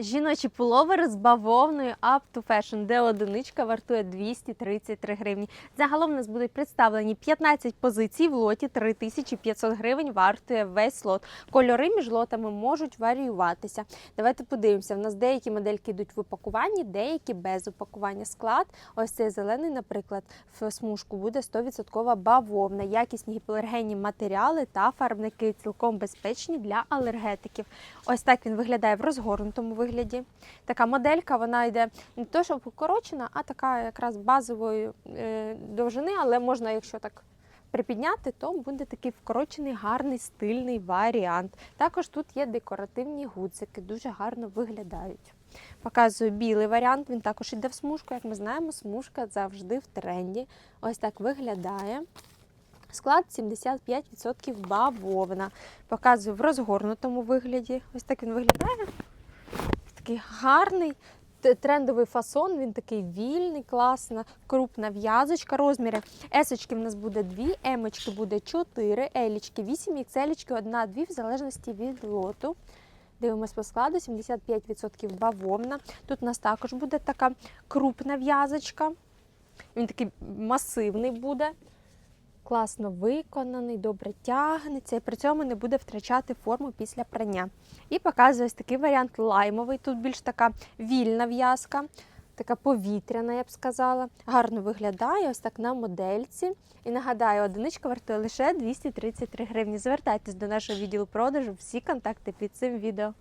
Жіночий пуловер з бавовною Up to Fashion, де одиничка вартує 233 гривні. Загалом у нас будуть представлені 15 позицій в лоті 3500 гривень вартує весь лот. Кольори між лотами можуть варіюватися. Давайте подивимося. У нас деякі модельки йдуть в упакуванні, деякі без упакування. Склад, ось цей зелений, наприклад, в смужку буде 100% бавовна, якісні гіпоалергенні матеріали та фарбники цілком безпечні для алергетиків. Ось так він виглядає в розгорнутому вигляді. Така моделька, вона йде не то, щоб укорочена, а така якраз базової е, довжини, але можна, якщо так припідняти, то буде такий вкорочений, гарний стильний варіант. Також тут є декоративні гудзики, дуже гарно виглядають. Показую білий варіант, він також йде в смужку. Як ми знаємо, смужка завжди в тренді. Ось так виглядає. Склад 75% бавовна. Показую в розгорнутому вигляді. Ось так він виглядає. Такий гарний трендовий фасон, він такий вільний, класна, крупна в'язочка. Розміри есочки в нас буде 2, емочки буде 4, елічки 8, ікселічки 1, 2, в залежності від лоту. Дивимось по складу, 75% бавовна. Тут у нас також буде така крупна в'язочка. Він такий масивний буде. Класно виконаний, добре тягнеться і при цьому не буде втрачати форму після прання. І показує ось такий варіант лаймовий. Тут більш така вільна в'язка, така повітряна, я б сказала. Гарно виглядає ось так на модельці. І нагадаю, одиничка вартує лише 233 гривні. Звертайтесь до нашого відділу продажу, всі контакти під цим відео.